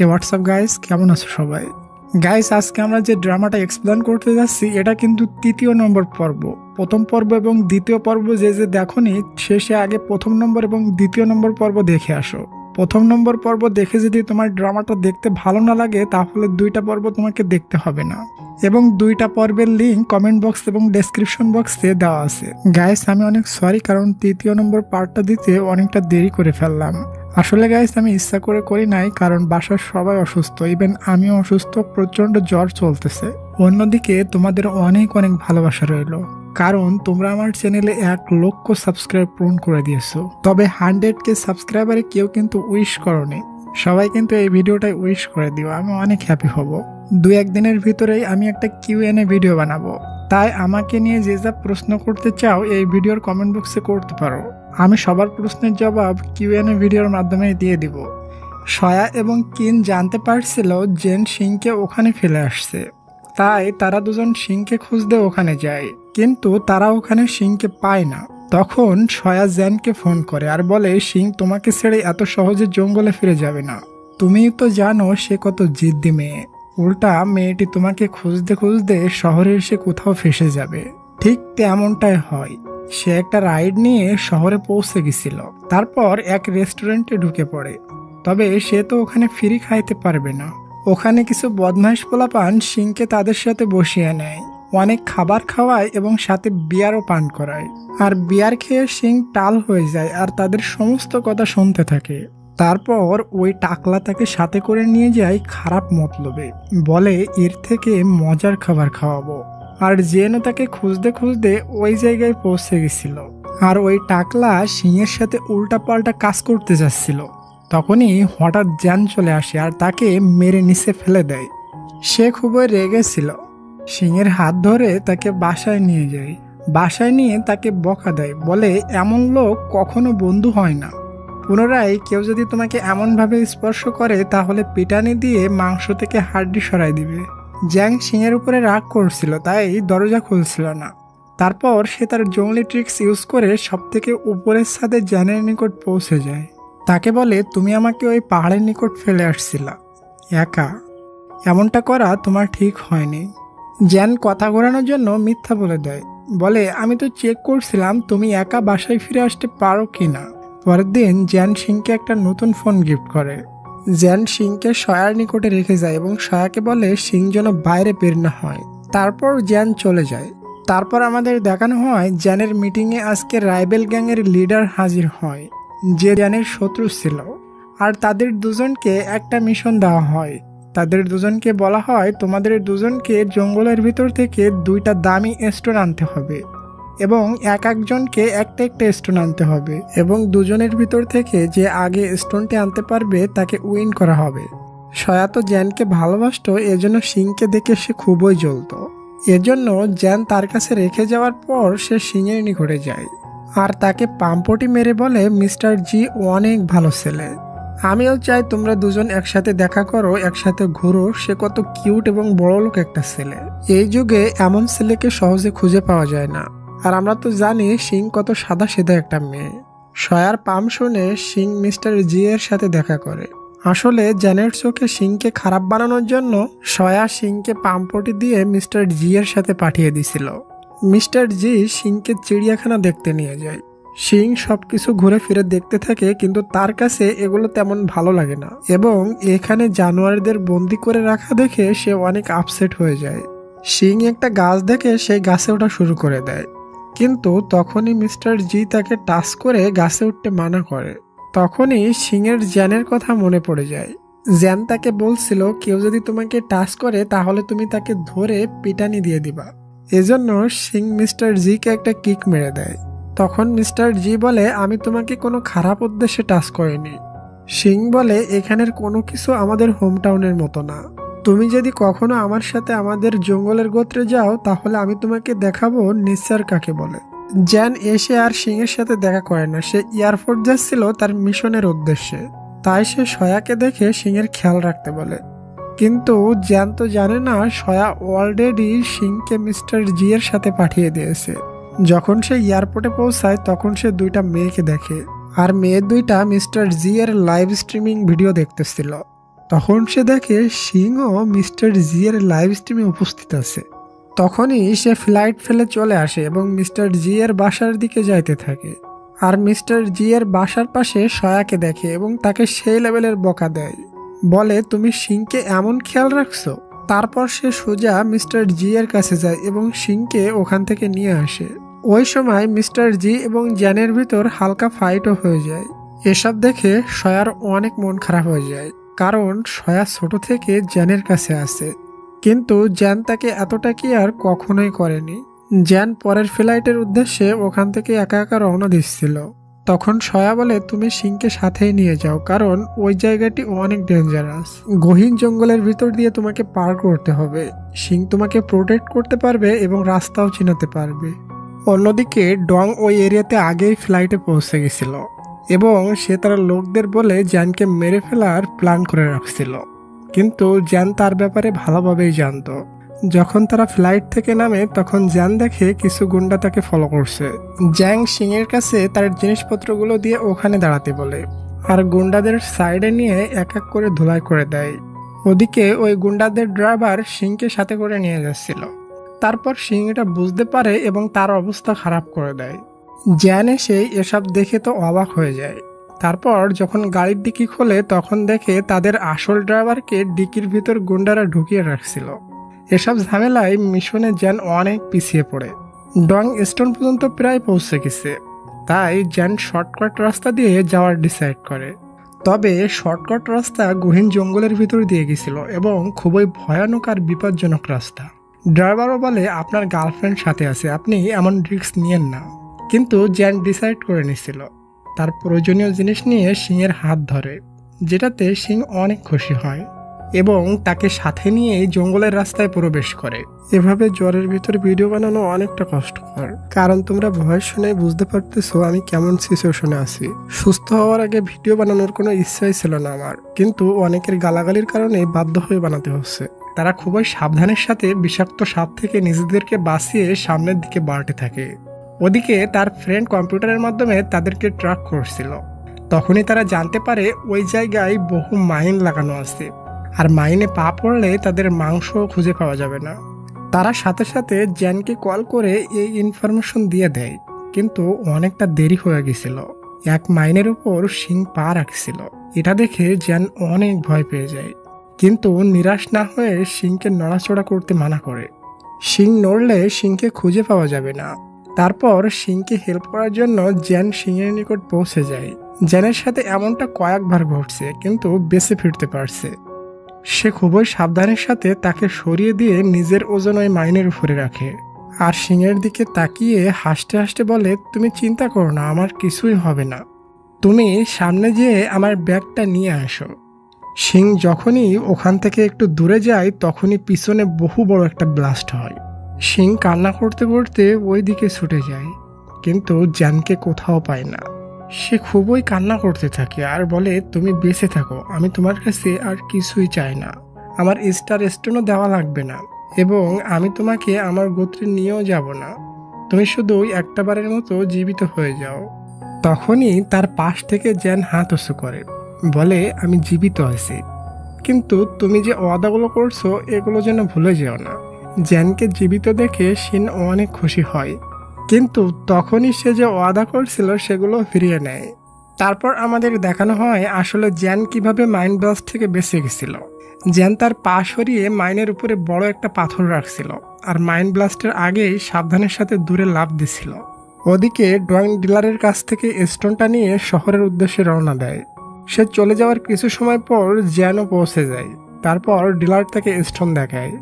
এ WhatsApp guys কেমন আছো সবাই? গাইস আজকে আমরা যে ড্রামাটা এক্সপ্লেন করতে যাচ্ছি, এটা কিন্তু তৃতীয় নম্বর পর্ব। প্রথম পর্ব এবং দ্বিতীয় পর্ব যে যে দেখনি, শেষে আগে প্রথম নম্বর এবং দ্বিতীয় নম্বর পর্ব দেখে আসো। প্রথম নম্বর পর্ব দেখে যদি তোমার ড্রামাটা দেখতে ভালো না লাগে, তাহলে দুইটা পর্ব তোমাকে দেখতে হবে না। এবং দুইটা পর্বের লিঙ্ক কমেন্ট বক্স এবং ডেসক্রিপশন বক্সে দেওয়া আছে। গাইস আমি অনেক সরি কারণ তৃতীয় নম্বর পার্টটা দিতে অনেকটা দেরি করে ফেললাম। আসলে গাইস আমি ইচ্ছা করে করি নাই, কারণ বাসার সবাই অসুস্থ। ইভেন আমিও অসুস্থ প্রচণ্ড জ্বর চলতেছে। অন্যদিকে তোমাদের অনেক অনেক ভালোবাসা রইল। কারণ তোমরা আমার চ্যানেলে এক লক্ষ সাবস্ক্রাইব পূরণ করে দিয়েছ। তবে হান্ড্রেড কে সাবস্ক্রাইবারে কেউ কিন্তু উইশ করনি। সবাই কিন্তু এই ভিডিওটাই উইশ করে দিও, আমি অনেক হ্যাপি হব। দু একদিনের ভিতরেই আমি একটা কিউ এনে ভিডিও বানাবো। তাই আমাকে নিয়ে যে যা প্রশ্ন করতে চাও, এই ভিডিওর কমেন্ট বক্সে করতে পারো। আমি সবার প্রশ্নের জবাব কিউ এন এ ভিডিওর মাধ্যমে দিয়ে দিব। সয়া এবং কিন জানতে পারছিল জেন সিংকে ওখানে ফেলে আসছে। তাই তারা দুজন সিংকে খুঁজতে ওখানে যায়। কিন্তু তারা ওখানে সিংকে পায় না। তখন সয়া জ্যানকে ফোন করে আর বলে, সিং, তোমাকে ছেড়ে এত সহজে জঙ্গলে ফিরে যাবে না। তুমিও তো জানো সে কত জিদ্দি মেয়ে। উল্টা মেয়েটি তোমাকে খুঁজতে খুঁজতে শহরে এসে কোথাও ফেসে যাবে। ঠিক তেমনটাই হয়। সে একটা রাইড নিয়ে শহরে পৌঁছে গেছিল। তারপর এক রেস্টুরেন্টে ঢুকে পড়ে। তবে সে তো ওখানে ফ্রি খাইতে পারবে না। ওখানে কিছু বদমাইশ পোলাপান সিংকে তাদের সাথে বসিয়ে নেয়। অনেক খাবার খাওয়ায় এবং সাথে বিয়ারও পান করায়। আর বিয়ার খেয়ে সিং টাল হয়ে যায় আর তাদের সমস্ত কথা শুনতে থাকে। তারপর ওই টাকলা তাকে সাথে করে নিয়ে যায় খারাপ মতলবে। বলে, এর থেকে মজার খাবার খাওয়াবো। আর জেন তাকে খুঁজতে খুঁজতে ওই জায়গায় পৌঁছে গেছিল। আর ওই টাকলা সিংয়ের সাথে উল্টাপাল্টা কাজ করতে যাচ্ছিল। তখনই হঠাৎ জ্যান চলে আসে আর তাকে মেরে নিচে ফেলে দেয়। সে খুবই রেগেছিল সিংয়ের হাত ধরে তাকে বাসায় নিয়ে যায়। বাসায় নিয়ে তাকে বকা দেয়, বলে, এমন লোক কখনো বন্ধু হয় না। পুনরায় কেউ যদি তোমাকে এমনভাবে স্পর্শ করে, তাহলে পিটানি দিয়ে মাংস থেকে হাড্ডি সরাই দিবে। জ্যাং সিংয়ের উপরে রাগ করছিল, তাই দরজা খুলছিল না। তারপর সে তার জঙ্গলি ট্রিক্স ইউজ করে সব থেকে উপরের ছাদে জ্যানের নিকট পৌঁছে যায়। তাকে বলে, তুমি আমাকে ওই পাহাড়ের নিকট ফেলে আসছিলা। একা। এমনটা করা তোমার ঠিক হয়নি। জ্যান কথা ঘোরানোর জন্য মিথ্যা বলে দেয়। বলে, আমি তো চেক করছিলাম তুমি একা বাসায় ফিরে আসতে পারো কি না পরের দিন জ্যান সিংকে একটা নতুন ফোন গিফট করে। জ্যান সিংকে সয়ার নিকটে রেখে যায় এবং সয়াকে বলে, সিং যেন বাইরে বের না হয়। তারপর জ্যান চলে যায়। তারপর আমাদের দেখানো হয় জ্যানের মিটিংয়ে আজকে রাইবেল গ্যাংয়ের লিডার হাজির হয়, যে জ্যানের শত্রু ছিল। আর তাদের দুজনকে একটা মিশন দেওয়া হয়। তাদের দুজনকে বলা হয়, তোমাদের দুজনকে জঙ্গলের ভিতর থেকে দুইটা দামি স্টোন আনতে হবে। এবং এক একজনকে একটা একটা স্টোন আনতে হবে এবং দুজনের ভিতর থেকে যে আগে স্টোনটি আনতে পারবে তাকে উইন করা হবে। সয়া তো জ্যানকে ভালোবাসতো, এজন্য সিংকে দেখে সে খুবই জ্বলত। এজন্য জ্যান তার কাছে রেখে যাওয়ার পর সে সিংয়ের নিকটে যায়। আর তাকে পাম্পটি মেরে বলে, মিস্টার জি অনেক ভালো ছেলে। আমিও চাই তোমরা দুজন একসাথে দেখা করো, একসাথে ঘুরো, সে কত কিউট এবং বড় লোক একটা ছেলে। এই যুগে এমন ছেলেকে সহজে খুঁজে পাওয়া যায় না। আর আমরা তো জানি সিং কত সাদা সিধা একটা মেয়ে। সয়ার পাম শুনে সিং মিস্টার জি এর সাথে দেখা করে। আসলে জ্যানের চোখে সিংকে খারাপ বানানোর জন্য সয়া সিংকে পাম্পটি দিয়ে মিস্টার জি এর সাথে পাঠিয়ে দিছিল। মিস্টার জি সিংকে চিড়িয়াখানা দেখতে নিয়ে যায়। সিং সব কিছু ঘুরে ফিরে দেখতে থাকে, কিন্তু তার কাছে এগুলো তেমন ভালো লাগে না। এবং এখানে জানোয়ারদের বন্দি করে রাখা দেখে সে অনেক আপসেট হয়ে যায়। সিং একটা গাছ দেখে সেই গাছে ওঠা শুরু করে দেয়। কিন্তু তখনই মিস্টার জি তাকে টাচ করে গাছে উঠতে মানা করে। তখনই সিংয়ের জ্যানের কথা মনে পড়ে যায়। জ্যান তাকে বলছিল, কেউ যদি তোমাকে টাচ করে, তাহলে তুমি তাকে ধরে পিটানি দিয়ে দিবা। এজন্য সিং মিস্টার জিকে একটা কিক মেরে দেয়। তখন মিস্টার জি বলে, আমি তোমাকে কোনো খারাপ উদ্দেশ্যে টাচ করিনি। সিং বলে, এখানের কোনো কিছু আমাদের হোম টাউনের মতো না। তুমি যদি কখনো আমার সাথে আমাদের জঙ্গলের গোত্রে যাও, তাহলে আমি তোমাকে দেখাবো নিসার কাকে বলে। জ্যান এসে আর সিংয়ের সাথে দেখা করে না। সে এয়ারপোর্ট যাচ্ছিল তার মিশনের উদ্দেশ্যে। তাই সে সয়াকে দেখে সিংয়ের খেয়াল রাখতে বলে। কিন্তু জ্যান তো জানে না, সয়া অলরেডি সিংকে মিস্টার জি এর সাথে পাঠিয়ে দিয়েছে। যখন সে এয়ারপোর্টে পৌঁছায়, তখন সে দুইটা মেয়েকে দেখে। আর মেয়ে দুইটা মিস্টার জি এর লাইভ স্ট্রিমিং ভিডিও দেখতেছিল। তখন সে দেখে সিং ও মিস্টার জি এর লাইভ স্ট্রিমে উপস্থিত আছে। তখনই সে ফ্লাইট ফেলে চলে আসে এবং মিস্টার জি এর বাসার দিকে যাইতে থাকে। আর মিস্টার জি এর বাসার পাশে সয়াকে দেখে এবং তাকে সেই লেভেলের বকা দেয়। বলে, তুমি সিংকে এমন খেয়াল রাখছো? তারপর সে সোজা মিস্টার জি এর কাছে যায় এবং সিংকে ওখান থেকে নিয়ে আসে। ওই সময় মিস্টার জি এবং জ্যানের ভিতর হালকা ফাইটও হয়ে যায়। এসব দেখে সয়ার অনেক মন খারাপ হয়ে যায়। কারণ সয়া ছোট থেকে জ্যানের কাছে আছে কিন্তু জ্যান তাকে এতটা কি আর কখনোই করেনি। জ্যান পরের ফ্লাইটের উদ্দেশ্যে ওখান থেকে একা একা রওনা দিচ্ছিল। তখন সয়া বলে, তুমি সিংকে সাথেই নিয়ে যাও, কারণ ওই জায়গাটি অনেক ডেঞ্জারাস গহীন জঙ্গলের ভিতর দিয়ে তোমাকে পার করতে হবে। সিং তোমাকে প্রোটেক্ট করতে পারবে এবং রাস্তাও চিনাতে পারবে। অন্যদিকে ডং ওই এরিয়াতে আগেই ফ্লাইটে পৌঁছে গেছিল। এবং সে তার লোকদের বলে জ্যানকে মেরে ফেলার প্ল্যান করে রাখছিল। কিন্তু জ্যান তার ব্যাপারে ভালোভাবেই জানতো। যখন তারা ফ্লাইট থেকে নামে, তখন জ্যান দেখে কিছু গুন্ডা তাকে ফলো করছে। জ্যাং সিং এর কাছে তার জিনিসপত্রগুলো দিয়ে ওখানে দাঁড়াতে বলে। আর গুন্ডাদের সাইডে নিয়ে এক এক করে ধুলাই করে দেয়। ওদিকে ওই গুন্ডাদের ড্রাইভার সিংকে সাথে করে নিয়ে যাচ্ছিল। তারপর সিং এটা বুঝতে পারে এবং তার অবস্থা খারাপ করে দেয়। জ্যান এসে এসব দেখে তো অবাক হয়ে যায়। তারপর যখন গাড়ির ডিকি খোলে, তখন দেখে তাদের আসল ড্রাইভারকে ডিকির ভিতর গুন্ডারা ঢুকিয়ে রাখছিল। এসব ঝামেলায় মিশনে জ্যান অনেক পিছিয়ে পড়ে। ডং স্টোন পর্যন্ত প্রায় পৌঁছে গেছে। তাই জ্যান শর্টকাট রাস্তা দিয়ে যাওয়ার ডিসাইড করে। তবে শর্টকাট রাস্তা গহীন জঙ্গলের ভিতর দিয়ে গেছিল এবং খুবই ভয়ানক আর বিপজ্জনক রাস্তা। ড্রাইভারও বলে, আপনার গার্লফ্রেন্ড সাথে আছে, আপনি এমন রিস্ক নিয়েন না। কিন্তু জ্যান ডিসাইড করে নিছিল। তার প্রয়োজনীয় জিনিস নিয়ে সিংয়ের হাত ধরে, যেটাতে সিং অনেক খুশি হয় এবং তাকে সাথে নিয়ে জঙ্গলের রাস্তায় প্রবেশ করে। এভাবে জ্বরের ভিতরে ভিডিও বানানো অনেকটা কষ্টকর। কারণ তোমরা ভয় শুনে বুঝতে পারতেছো আমি কেমন সিচুয়েশনে আছি। সুস্থ হওয়ার আগে ভিডিও বানানোর কোনো ইচ্ছাই ছিল না আমার। কিন্তু অনেকের গালাগালির কারণে বাধ্য হয়ে বানাতে হচ্ছে। তারা খুবই সাবধানের সাথে বিষাক্ত সাপ থেকে নিজেদেরকে বাঁচিয়ে সামনের দিকে বাড়তে থাকে। ওদিকে তার ফ্রেন্ড কম্পিউটারের মাধ্যমে তাদেরকে ট্র্যাক করছিল। তখনই তারা জানতে পারে ওই জায়গায় বহু মাইন লাগানো আছে। আর মাইনে পা পড়লে তাদের মাংস খুঁজে পাওয়া যাবে না। তারা সাথে সাথে জ্যানকে কল করে এই ইনফরমেশন দিয়ে দেয়। কিন্তু অনেকটা দেরি হয়ে গেছিল। এক মাইনের উপর সিং পা রাখছিল। এটা দেখে জ্যান অনেক ভয় পেয়ে যায়। কিন্তু নিরাশ না হয়ে সিংকে নড়াচড়া করতে মানা করে। সিং নড়লে সিংকে খুঁজে পাওয়া যাবে না। তারপর সিংকে হেল্প করার জন্য জ্যান সিংয়ের নিকট পৌঁছে যায়। জ্যানের সাথে এমনটা কয়েকবার ঘটছে, কিন্তু বেঁচে ফিরতে পারছে। সে খুবই সাবধানের সাথে তাকে সরিয়ে দিয়ে নিজের ওজন ওই মাইনের উপরে রাখে। আর সিংয়ের দিকে তাকিয়ে হাসতে হাসতে বলে, তুমি চিন্তা করো না, আমার কিছুই হবে না। তুমি সামনে যেয়ে আমার ব্যাগটা নিয়ে আসো। সিং যখনই ওখান থেকে একটু দূরে যায়, তখনই পিছনে বহু বড় একটা ব্লাস্ট হয়। সিং কান্না করতে করতে ওই দিকে ছুটে যায়, কিন্তু জ্যানকে কোথাও পায় না। সে খুবই কান্না করতে থাকে আর বলে, তুমি বেঁচে থাকো, আমি তোমার কাছে আর কিছুই চাই না। আমার স্টার স্টোনও দেওয়া লাগবে না এবং আমি তোমাকে আমার গোত্রে নিয়েও যাব না। তুমি শুধু একটাবারের মতো জীবিত হয়ে যাও। তখনই তার পাশ থেকে জ্যান হাত উঁচু করে, বলে, আমি জীবিত আছি। কিন্তু তুমি যে ওয়াদাগুলো করছ, এগুলো যেন ভুলে যেও না। জ্যানকে জীবিত দেখে সিন অনেক খুশি হয়। কিন্তু তখনই সে যে ওয়াদা করছিল, সেগুলো ফিরিয়ে নেয়। তারপর আমাদের দেখানো হয় আসলে জ্যান কীভাবে মাইন্ড ব্লাস্ট থেকে বেঁচে গেছিল। জ্যান তার পা সরিয়ে মাইনের উপরে বড় একটা পাথর রাখছিল আর মাইন্ড ব্লাস্টের আগেই সাবধানের সাথে দূরে লাভ দিছিল। ওদিকে ড্রয়িং ডিলারের কাছ থেকে স্টোনটা নিয়ে শহরের উদ্দেশ্যে রওনা দেয়। সে চলে যাওয়ার কিছু সময় পর জ্যানও পৌঁছে যায়। তারপর ডিলার তাকে স্টোন দেখায়।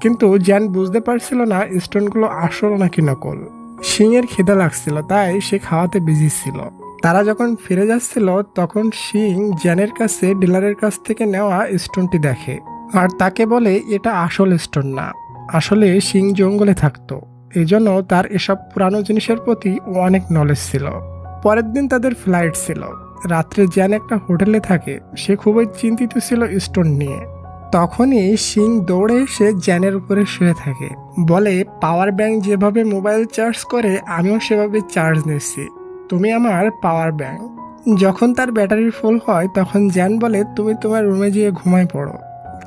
কিন্তু জ্যান বুঝতে পারছিল না স্টোনগুলো আসল নাকি নকল। সিংয়ের খিদে লাগছিল, তাই সে খাওয়াতে বিজি ছিল। তারা যখন ফিরে যাচ্ছিল, তখন সিং জ্যানের কাছে ডিলারের কাছ থেকে নেওয়া স্টোনটি দেখে। আর তাকে বলে, এটা আসল স্টোন না। আসলে সিং জঙ্গলে থাকতো। এজন্য তার এসব পুরানো জিনিসের প্রতি অনেক নলেজ ছিল। পরের দিন তাদের ফ্লাইট ছিল। রাত্রে জ্যান একটা হোটেলে থাকে। সে খুবই চিন্তিত ছিল স্টোন নিয়ে। তখনই সিং দৌড়ে এসে জ্যানের উপরে শুয়ে থাকে। বলে পাওয়ার ব্যাংক যেভাবে মোবাইল চার্জ করে, আমিও সেভাবে চার্জ নিচ্ছি। তুমি আমার পাওয়ার ব্যাংক যখন তার ব্যাটারি ফুল হয়, তখন জ্যান বলে, তুমি তোমার রুমে গিয়ে ঘুমায় পড়ো।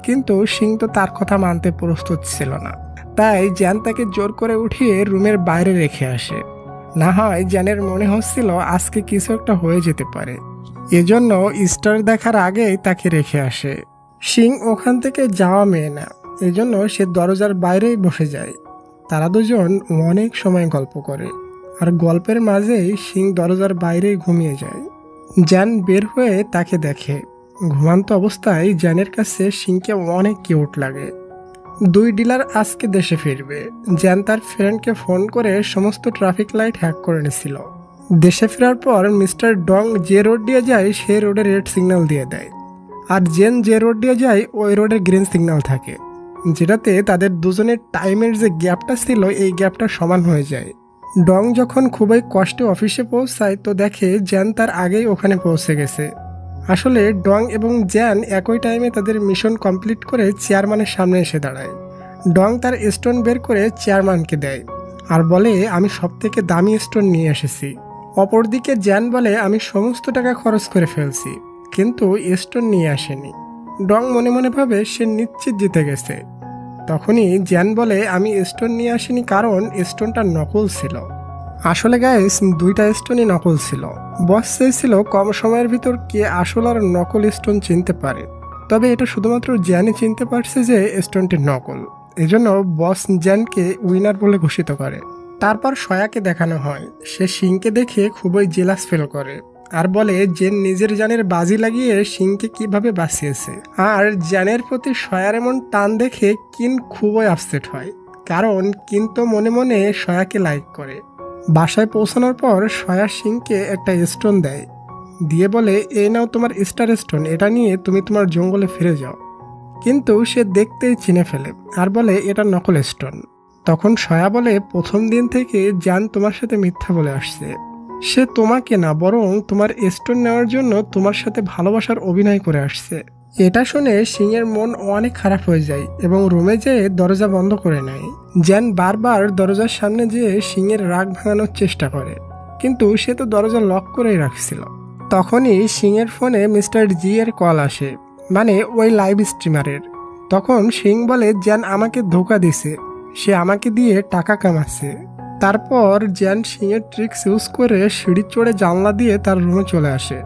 কিন্তু সিং তো তার কথা মানতে প্রস্তুত ছিল না। তাই জ্যান তাকে জোর করে উঠিয়ে রুমের বাইরে রেখে আসে। না হয় জ্যানের মনে হচ্ছিল, আজকে কিছু একটা হয়ে যেতে পারে। এজন্য স্টার দেখার আগেই তাকে রেখে আসে। সিং ওখান থেকে যাওয়া মেয়ে না। এজন্য সে দরজার বাইরেই বসে যায়। তারা দুজন অনেক সময় গল্প করে। আর গল্পের মাঝেই সিং দরজার বাইরেই ঘুমিয়ে যায়। জ্যান বের হয়ে তাকে দেখে। ঘুমান্ত অবস্থায় জ্যানের কাছে সিংকে অনেক কিউট লাগে। দুই ডিলার আজকে দেশে ফিরবে। জ্যান তার ফ্রেন্ডকে ফোন করে সমস্ত ট্রাফিক লাইট হ্যাক করে নিয়েছিল দেশে ফেরার পর মিস্টার ডং যে রোড দিয়ে যায় সেই রোডে রেড সিগন্যাল দিয়ে দেয়। আর জেন যে রোড দিয়ে যায়, ওই রোডে গ্রিন সিগন্যাল থাকে, যেটাতে তাদের দুজনের টাইমের যে গ্যাপটা ছিল, এই গ্যাপটা সমান হয়ে যায়। ডং যখন খুবই কষ্টে অফিসে পৌঁছায়, তো দেখে জ্যান তার আগেই ওখানে পৌঁছে গেছে। আসলে ডং এবং জ্যান একই টাইমে তাদের মিশন কমপ্লিট করে চেয়ারম্যানের সামনে এসে দাঁড়ায়। ডং তার স্টোন বের করে চেয়ারম্যানকে দেয় আর বলে, আমি সব থেকে দামি স্টোন নিয়ে এসেছি। অপরদিকে জ্যান বলে, আমি সমস্ত টাকা খরচ করে ফেলছি। কিন্তু স্টোন নিয়ে আসেনি। ডং মনে মনে ভাবে সে নিশ্চিত জিতে গেছে। তখনই জ্যান বলে, আমি স্টোন নিয়ে আসিনি কারণ স্টোনটা নকল ছিল। আসলে গাইস, দুইটা স্টোনই নকল ছিল। বস চেয়েছিল কম সময়ের ভিতর কে আসল আর নকল স্টোন চিনতে পারে। তবে এটা শুধুমাত্র জ্যানই চিনতে পারছে যে স্টোনটি নকল। এজন্য বস জ্যানকে উইনার বলে ঘোষিত করে। তারপর সয়াকে দেখানো হয়। সে সিংকে দেখে খুবই জেলাস ফিল করে। আর বলে যে নিজের জানের বাজি লাগিয়ে সিংকে কীভাবে বাঁচিয়েছে। আর জানের প্রতি সয়ার এমন টান দেখে কিন খুবই আপসেট হয়। কারণ কিন তো মনে মনে সয়াকে লাইক করে। বাসায় পৌঁছানোর পর সয়া সিংকে একটা স্টোন দেয়। দিয়ে বলে, এই নাও তোমার স্টার স্টোন এটা নিয়ে তুমি তোমার জঙ্গলে ফিরে যাও। কিন্তু সে দেখতেই চিনে ফেলে আর বলে, এটা নকল স্টোন তখন সয়া বলে, প্রথম দিন থেকে জান তোমার সাথে মিথ্যা বলে আসছে। সে তোমাকে না, বরং তোমার স্টোন নেওয়ার জন্য তোমার সাথে ভালোবাসার অভিনয় করে আসছে। এটা শুনে সিংয়ের মন অনেক খারাপ হয়ে যায় এবং রুমে যেয়ে দরজা বন্ধ করে নেয়। জ্যান বারবার দরজার সামনে যেয়ে সিংয়ের রাগ ভাঙানোর চেষ্টা করে, কিন্তু সে তো দরজা লক করেই রাখছিল। তখনই সিংয়ের ফোনে মিস্টার জি এর কল আসে মানে ওই লাইভ স্ট্রিমারের। তখন সিং বলে, জ্যান আমাকে ধোকা দিছে। সে আমাকে দিয়ে টাকা কামাচ্ছে। তারপর জ্যান সিংয়ের ট্রিক্স ইউজ করে সিঁড়ি চড়ে জানলা দিয়ে তার রুমে চলে আসে।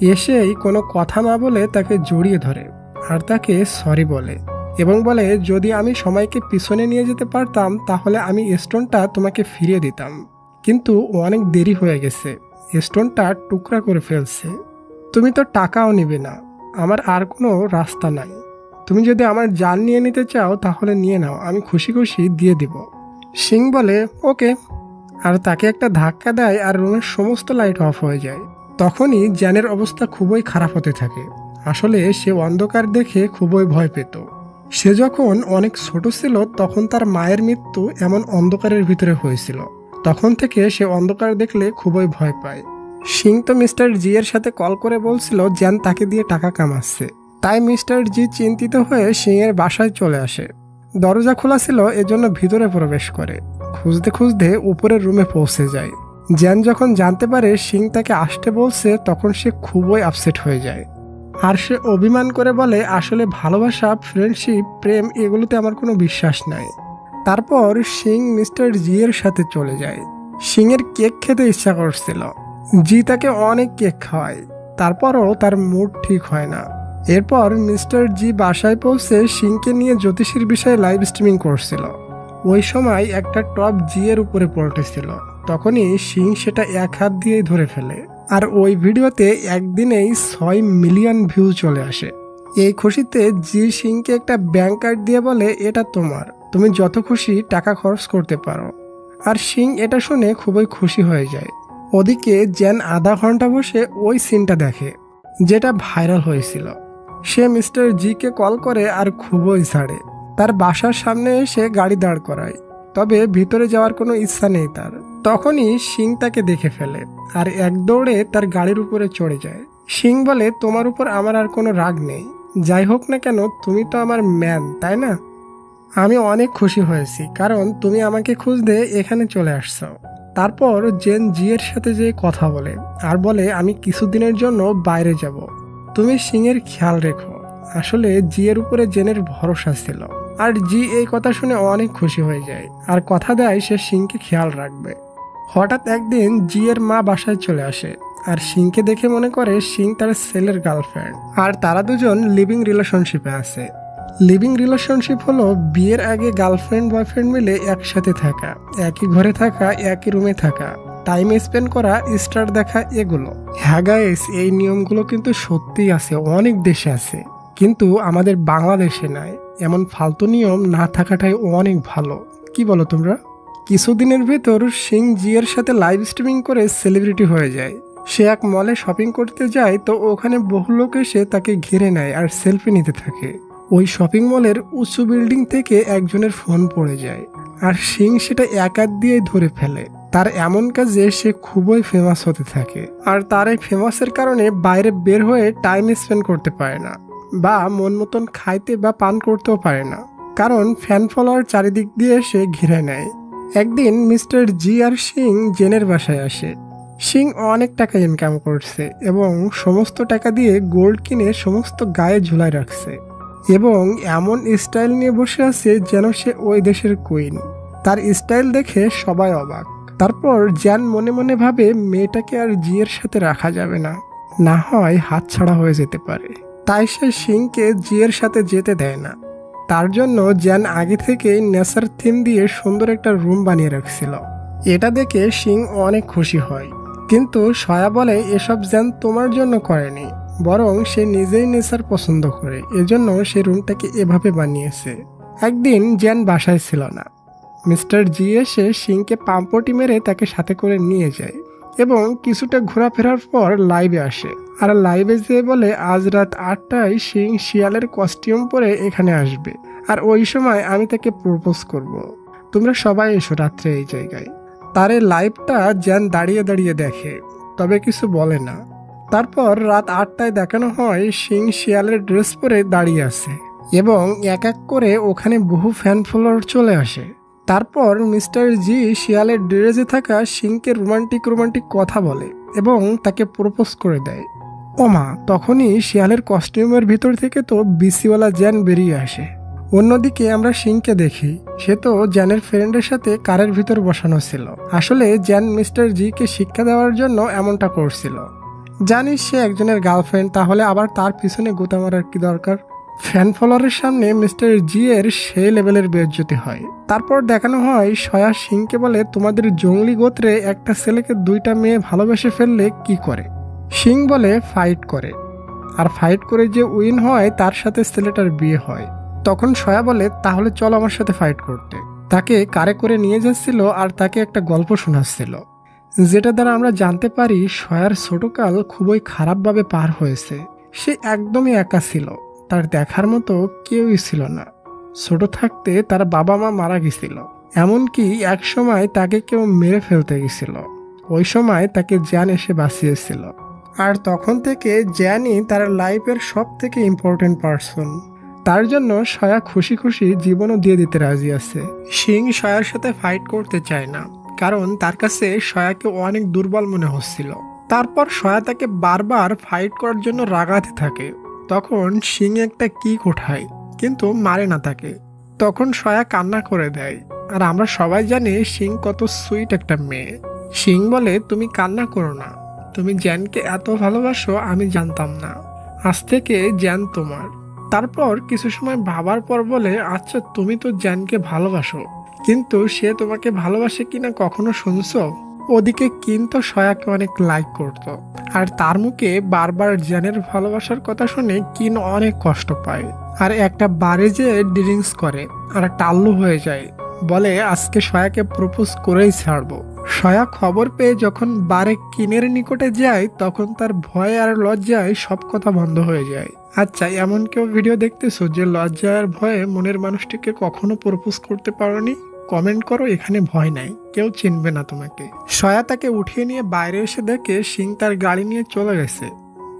এসেই কোনো কথা না বলে তাকে জড়িয়ে ধরে আর তাকে সরি বলে এবং বলে, যদি আমি সময়কে পিছনে নিয়ে যেতে পারতাম, তাহলে আমি স্টোনটা তোমাকে ফিরিয়ে দিতাম। কিন্তু অনেক দেরি হয়ে গেছে। স্টোনটা টুকরা করে ফেলছে। তুমি তো টাকাও নিবে না। আমার আর কোনো রাস্তা নাই। তুমি যদি আমার জান নিয়ে নিতে চাও, তাহলে নিয়ে নাও। আমি খুশি খুশি দিয়ে দিব। সিং বলে, ওকে। আর তাকে একটা ধাক্কা দেয় আর রুমের সমস্ত লাইট অফ হয়ে যায়। তখনই জ্যানের অবস্থা খুবই খারাপ হতে থাকে। আসলে সে অন্ধকার দেখে খুবই ভয় পেত। সে যখন অনেক ছোট ছিল, তখন তার মায়ের মৃত্যু এমন অন্ধকারের ভিতরে হয়েছিল। তখন থেকে সে অন্ধকার দেখলে খুবই ভয় পায়। সিং তো মিস্টার জি এর সাথে কল করে বলছিল, জ্যান তাকে দিয়ে টাকা কামাচ্ছে। তাই মিস্টার জি চিন্তিত হয়ে সিং এর বাসায় চলে আসে। দরজা খোলা ছিল, এজন্য ভিতরে প্রবেশ করে। খুঁজতে খুঁজতে উপরের রুমে পৌঁছে যায়। জ্যান যখন জানতে পারে সিং তাকে আসতে বলছে, তখন সে খুবই আপসেট হয়ে যায়। আর সে অভিমান করে বলে, আসলে ভালোবাসা ফ্রেন্ডশিপ প্রেম, এগুলোতে আমার কোনো বিশ্বাস নাই। তারপর সিং মিস্টার জি এর সাথে চলে যায়। সিংয়ের কেক খেতে ইচ্ছা করছিল। জি তাকে অনেক কেক খাওয়ায়। তারপরও তার মুড ঠিক হয় না। এরপর মিস্টার জি বাসায় পৌঁছে সিংকে নিয়ে জ্যোতিষীর বিষয়ে লাইভ স্ট্রিমিং করছিল। ওই সময় একটা টপ জি এর উপরে পল্টেছিল তখনই সিং সেটা এক হাত দিয়েই ধরে ফেলে। আর ওই ভিডিওতে একদিনেই ছয় মিলিয়ন ভিউ চলে আসে। এই খুশিতে জি সিংকে একটা ব্যাংক কার্ড দিয়ে বলে, এটা তোমার। তুমি যত খুশি টাকা খরচ করতে পারো। আর সিং এটা শুনে খুবই খুশি হয়ে যায়। ওদিকে জ্যান আধা ঘণ্টা বসে ওই সিনটা দেখে, যেটা ভাইরাল হয়েছিল। সে মিস্টার জিকে কল করে আর খুবই ছাড়ে। তার বাসার সামনে এসে গাড়ি দাঁড় করায়। তবে ভিতরে যাওয়ার কোনো ইচ্ছা নেই তার। তখনই সিং তাকে দেখে ফেলে আর এক দৌড়ে তার গাড়ির উপরে চড়ে যায়। সিং বলে, তোমার উপর আমার আর কোনো রাগ নেই। যাই হোক না কেন, তুমি তো আমার ম্যান, তাই না? আমি অনেক খুশি হয়েছি, কারণ তুমি আমাকে খুঁজতে এখানে চলে আসছো। তারপর জেন জিয়ের সাথে যে কথা বলে আর বলে, আমি কিছুদিনের জন্য বাইরে যাব। তুমি সিংয়ের খেয়াল রেখো। আসলে জিয়ের উপরে জেনের ভরসা ছিল। আর জি এই কথা শুনে অনেক খুশি হয়ে যায়। আর কথা দেয় সে সিংকে খেয়াল রাখবে। হঠাৎ একদিন জিয়ের মা বাসায় চলে আসে। আর সিংকে দেখে মনে করে সিং তার ছেলের গার্লফ্রেন্ড। আর তারা দুজন লিভিং রিলেশনশিপে আছে। লিভিং রিলেশনশিপ হলো বিয়ের আগে গার্লফ্রেন্ড বয়ফ্রেন্ড মিলে একসাথে থাকা, একই ঘরে থাকা, একই রুমে থাকা। টাইম স্পেন্ড করা স্টার দেখা এগুলো। হ্যাঁ গাইস এই নিয়মগুলো কিন্তু সত্যিই আছে, অনেক দেশে আছে। কিন্তু আমাদের বাংলাদেশে নাই, এমন ফালতু নিয়ম না থাকাটাই অনেক ভালো। কি বলো তোমরা? কিছুদিনের ভেতর সিং জিয়ের সাথে লাইভ স্ট্রিমিং করে সেলিব্রিটি হয়ে যায়। সে এক মলে শপিং করতে যায়, তো ওখানে বহু লোক এসে তাকে ঘিরে নেয় আর সেলফি নিতে থাকে। ওই শপিং মলের উঁচু বিল্ডিং থেকে একজনের ফোন পড়ে যায়। আর সিং সেটা একাত দিয়ে ধরে ফেলে। তার এমন কাজে সে খুবই ফেমাস হতে থাকে। আর তার এই ফেমাসের কারণে বাইরে বের হয়ে টাইম স্পেন্ড করতে পারে না। বা মন মতন খাইতে বা পান করতেও পারে না। কারণ ফ্যান ফলোয়ার চারিদিক দিয়ে সে ঘিরে নেয়। একদিন মিস্টার জি আর সিং জেনের বাসায় আসে। সিং অনেক টাকা ইনকাম করছে এবং সমস্ত টাকা দিয়ে গোল্ড কিনে সমস্ত গায়ে ঝুলাই রাখছে। এবং এমন স্টাইল নিয়ে বসে আছে যেন সে ওই দেশের কুইন তার স্টাইল দেখে সবাই অবাক। তারপর জ্যান মনে মনে ভাবে মেয়েটাকে আর জিয়ের সাথে রাখা যাবে না। না হয় হাতছাড়া হয়ে যেতে পারে। তাই সে সিংকে জিয়ের সাথে যেতে দেয় না। তার জন্য জ্যান আগে থেকেই নেশার থিম দিয়ে সুন্দর একটা রুম বানিয়ে রাখছিল। এটা দেখে সিং অনেক খুশি হয়। কিন্তু সয়া বলে, এসব জ্যান তোমার জন্য করেনি। বরং সে নিজেই নেশার পছন্দ করে। এজন্য সে রুমটাকে এভাবে বানিয়েছে। একদিন জ্যান বাসায় ছিল না। মিস্টার জি এসে সিংকে পাম্পটি মেরে তাকে সাথে করে নিয়ে যায় এবং কিছুটা ঘোরাফেরার পর লাইভে আসে। আর লাইভে যেয়ে বলে, আজ রাত আটটায় সিং শিয়ালের কস্টিউম পরে এখানে আসবে। আর ওই সময় আমি তাকে প্রপোজ করব। তোমরা সবাই এসো রাত্রে এই জায়গায়। তার এই লাইভটা জ্যান দাঁড়িয়ে দাঁড়িয়ে দেখে, তবে কিছু বলে না। তারপর রাত আটটায় দেখানো হয়, সিং শিয়ালের ড্রেস পরে দাঁড়িয়ে আছে এবং এক এক করে ওখানে বহু ফ্যান ফলোয়ার চলে আসে। তারপর মিস্টার জি শিয়ালের ড্রেসে থাকা সিংকে রোমান্টিক রোমান্টিক কথা বলে এবং তাকে প্রপোজ করে দেয়। ওমা, তখনই শিয়ালের কস্টিউমের ভিতর থেকে তো বিসিওয়ালা জ্যান বেরিয়ে আসে। অন্যদিকে আমরা সিংকে দেখি, সে তো জ্যানের ফ্রেন্ডের সাথে কারের ভিতর বসানো ছিল। আসলে জ্যান মিস্টার জিকে শিক্ষা দেওয়ার জন্য এমনটা করছিল। জানিস সে একজনের গার্লফ্রেন্ড, তাহলে আবার তার পিছনে গোতা মারার কি দরকার? ফ্যান ফলোয়ারের সামনে মিস্টার জি এর সেই লেভেলের বেজ্জতি হয়। তারপর দেখানো হয়, সয়া সিংকে বলে, তোমাদের জঙ্গলি গোত্রে একটা ছেলেকে দুইটা মেয়ে ভালোবেসে ফেললে কি করে? সিং বলে, ফাইট করে। আর ফাইট করে যে উইন হয়, তার সাথে ছেলেটার বিয়ে হয়। তখন সয়া বলে, তাহলে চল আমার সাথে ফাইট করতে। তাকে কারে করে নিয়ে যাচ্ছিল আর তাকে একটা গল্প শোনাচ্ছিল। যেটা দ্বারা আমরা জানতে পারি, সয়ার ছোটকাল খুবই খারাপভাবে পার হয়েছে। সে একদমই একা ছিল। তার দেখার মতো কেউই ছিল না। ছোট থাকতে তার বাবা মা মারা গেছিল। এমনকি এক সময় তাকে কেউ মেরে ফেলতে গেছিল। ওই সময় তাকে জ্যান এসে বাঁচিয়েছিল। আর তখন থেকে জ্যানই তার লাইফের সব থেকে ইম্পর্টেন্ট পার্সন তার জন্য সয়া খুশি খুশি জীবনও দিয়ে দিতে রাজি আছে। সিং সয়ার সাথে ফাইট করতে চায় না, কারণ তার কাছে সয়াকে অনেক দুর্বল মনে হচ্ছিল। তারপর সয়া তাকে বারবার ফাইট করার জন্য রাগাতে থাকে। তখন সিং একটা কি কোঠায় কিন্তু মারে না তাকে। তখন সয়া কান্না করে দেয়। আর আমরা সবাই জানি সিং কত সুইট একটা মেয়ে। সিং বলে, তুমি কান্না করো না। তুমি জ্যানকে এত ভালোবাসো, আমি জানতাম না। আজ থেকে জ্যান তোমার। তারপর কিছু সময় ভাবার পর বলে আচ্ছা তুমি তো জ্যানকে ভালোবাসো। কিন্তু সে তোমাকে ভালোবাসে কিনা কখনো শুনছো? ওদিকে কিন্তু সয়াকে অনেক লাইক করতো। আর তার মুখে বারবার জ্যানের ভালোবাসার কথা শুনে কিন অনেক কষ্ট পায়। আর একটা বারে যে ড্রিঙ্কস করে, আর টাল্লু হয়ে যায়, বলে আজকে সয়াকে প্রপোজ করেই ছাড়বো। সয়া খবর পেয়ে যখন বারে কিনের নিকটে যায়, তখন তার ভয় আর লজ্জায় সব কথা বন্ধ হয়ে যায়। আচ্ছা এমন কেউ ভিডিও দেখতেছো যে লজ্জা আর ভয়ে মনের মানুষটিকে কখনো প্রপোজ করতে পারোনি? কমেন্ট করো, এখানে ভয় নাই, কেউ চিনবে না তোমাকে। সয়া তাকে উঠিয়ে নিয়ে বাইরে এসে দেখে সিং তার গাড়ি নিয়ে চলে গেছে।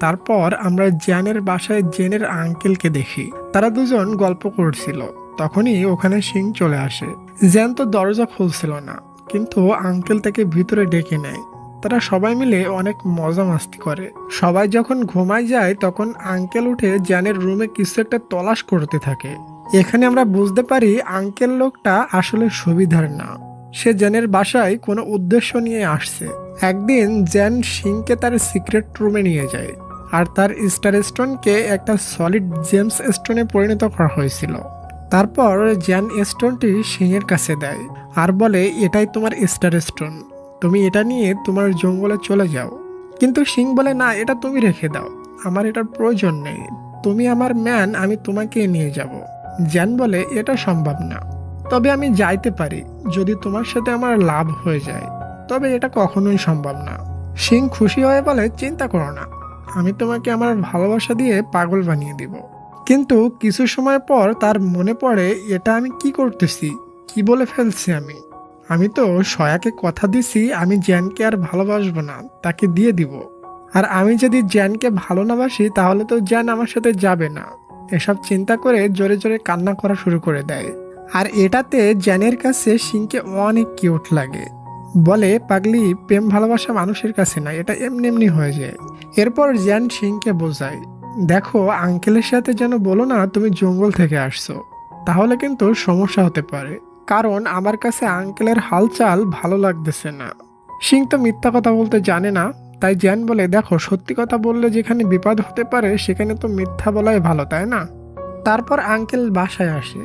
তারপর আমরা জ্যানের বাসায় জেনের আঙ্কেলকে দেখি। তারা দুজন গল্প করছিল। তখনই ওখানে সিং চলে আসে। জ্যান তো দরজা খুলছিল না, কিন্তু আঙ্কেল তাকে ভিতরে ডেকে নেয়। তারা সবাই মিলে অনেক মজা মাস্তি করে। সবাই যখন ঘুমায় যায়, তখন আঙ্কেল উঠে জ্যানের রুমে কিছু একটা তলাশ করতে থাকে। এখানে আমরা বুঝতে পারি আঙ্কেল লোকটা আসলে সুবিধার না। সে জ্যানের বাসায় কোনো উদ্দেশ্য নিয়ে আসছে। একদিন জ্যান সিংকে তার সিক্রেট রুমে নিয়ে যায় আর তার স্টার স্টোনকে একটা সলিড জেমস স্টোনে পরিণত করা হয়েছিল। তারপর জ্যান স্টোনটি সিংয়ের কাছে দেয় আর বলে, এটাই তোমার স্টার স্টোন। তুমি এটা নিয়ে তোমার জঙ্গলে চলে যাও। কিন্তু সিং বলে, না, এটা তুমি রেখে দাও। আমার এটার প্রয়োজন নেই। তুমি আমার ম্যান, আমি তোমাকে নিয়ে যাব। জ্যান বলে এটা সম্ভব না। তবে আমি যাইতে পারি, যদি তোমার সাথে আমার লাভ হয়ে যায়। তবে এটা কখনোই সম্ভব না। সিং খুশি হয়ে বলে, চিন্তা করো না, আমি তোমাকে আমার ভালোবাসা দিয়ে পাগল বানিয়ে দিব। কিন্তু কিছু সময় পর তার মনে পড়ে, এটা আমি কি করতেছি? কি বলে ফেলছি আমি? আমি তো সয়াকে কথা দিছি, আমি জ্যানকে আর ভালোবাসবো না, তাকে দিয়ে দিব। আর আমি যদি জ্যানকে ভালো না বাসি, তাহলে তো জ্যান আমার সাথে যাবে না। এসব চিন্তা করে জোরে জোরে কান্না করা শুরু করে দেয়। আর এটাতে জ্যানের কাছে সিংকে অনেক কিউট লাগে। বলে, পাগলি, প্রেম ভালোবাসা মানুষের কাছে না এটা এমনি এমনি হয়ে যায়। এরপর জ্যান সিংকে বোঝায়, দেখো, আঙ্কেলের সাথে যেন বলো না, তুমি জঙ্গল থেকে আসছো। তাহলে কিন্তু সমস্যা হতে পারে, কারণ আমার কাছে আঙ্কেলের হালচাল ভালো লাগতেছে না। সিং তো মিথ্যা কথা বলতে জানে না তাই জ্যান বলে, দেখো, সত্যি কথা বললে যেখানে বিপদ হতে পারে, সেখানে তো মিথ্যা বলাই ভালো, তাই না? তারপর আঙ্কেল বাসায় আসে।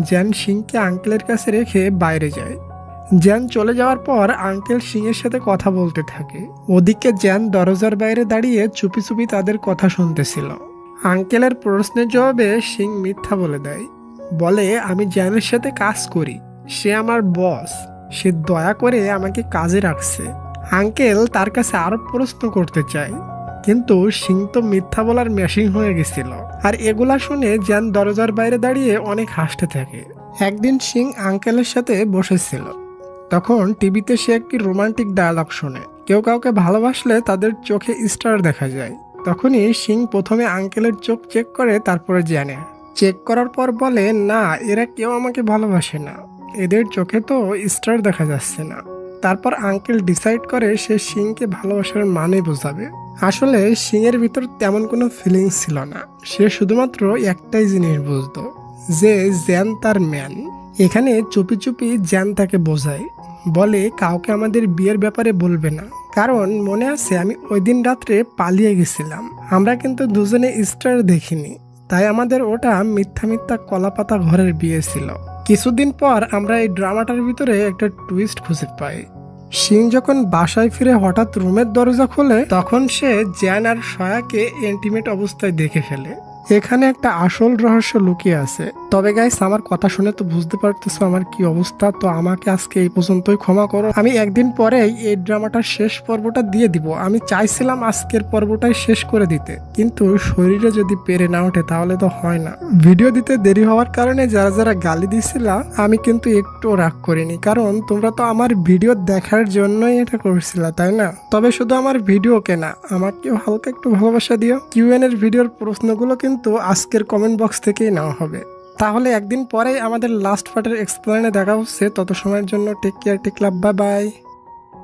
জ্যান সিংকে আঙ্কেলের কাছে রেখে বাইরে যায়। জ্যান চলে যাওয়ার পর আঙ্কেল সিংয়ের সাথে কথা বলতে থাকে। ওদিকে জ্যান দরজার বাইরে দাঁড়িয়ে চুপি চুপি তাদের কথা শুনতেছিল। আঙ্কেলের প্রশ্নের জবাবে সিং মিথ্যা বলে দেয়। বলে, আমি জ্যানের সাথে কাজ করি। সে আমার বস। সে দয়া করে আমাকে কাজে রাখছে। আঙ্কেল তার কাছে আরও প্রশ্ন করতে চায় কিন্তু সিং তো মিথ্যা বলার মেশিন হয়ে গেছিল। আর এগুলা শুনে জ্যান দরজার বাইরে দাঁড়িয়ে অনেক হাসতে থাকে। একদিন সিং আঙ্কেলের সাথে বসেছিল। তখন টিভিতে সে একটি রোমান্টিক ডায়ালগ শোনে। কেউ কাউকে ভালোবাসলে তাদের চোখে স্টার দেখা যায়। তখনই সিং প্রথমে আঙ্কেলের চোখ চেক করে, তারপরে জানে চেক করার পর বলে, না, এরা কেউ আমাকে ভালোবাসে না। এদের চোখে তো স্টার দেখা যাচ্ছে না। তারপর আঙ্কেল ডিসাইড করে সে সিংকে ভালোবাসার মানে বোঝাবে। আসলে সিংয়ের ভিতর তেমন কোনো ফিলিংস ছিল না। সে শুধুমাত্র একটাই জিনিস বুঝতো, যে জ্যান তার ম্যান। এখানে চুপি চুপি জ্যান তাকে বোঝায়, বলে, কাউকে আমাদের বিয়ের ব্যাপারে বলবে না। কারণ মনে আছে আমি ওই দিন রাত্রে পালিয়ে গেছিলাম। আমরা কিন্তু দুজনে স্টার দেখিনি। তাই আমাদের ওটা মিথ্যা মিথ্যা কলাপাতা ঘরের বিয়ে ছিল। কিছুদিন পর আমরা এই ড্রামাটার ভিতরে একটা টুইস্ট খুঁজে পাই। সিং যখন বাসায় ফিরে হঠাৎ রুমের দরজা খোলে, তখন সে জ্যান আর সয়াকে এন্টিমেট অবস্থায় দেখে ফেলে। এখানে একটা আসল রহস্য লুকিয়ে আছে। তবে গাইস আমার কথা শুনে তো বুঝতে পারতেছো আমার কি অবস্থা, তো আমাকে আজকে এই পর্যন্তই ক্ষমা করো। আমি একদিন পরেই এই ড্রামাটার শেষ পর্বটা দিয়ে দিব। আমি চাইছিলাম আজকের পর্বটাই শেষ করে দিতে, কিন্তু শরীরে যদি পেরে না ওঠে তাহলে তো হয় না। ভিডিও দিতে দেরি হওয়ার কারণে যারা যারা গালি দিছিল, আমি কিন্তু একটু রাগ করিনি, কারণ তোমরা তো আমার ভিডিও দেখার জন্যই এটা করছিলা, তাই না? তবে শুধু আমার ভিডিও কেনা আমাকেও হালকা একটু ভালোবাসা দিও। কিউএন এর ভিডিওর প্রশ্নগুলো কিন্তু আজকের কমেন্ট বক্স থেকেই নেওয়া হবে। তাহলে একদিন পরেই আমাদের লাস্ট পার্টের এক্সপ্লেনে দেখা হচ্ছে। তত সময়ের জন্য take care take love bye bye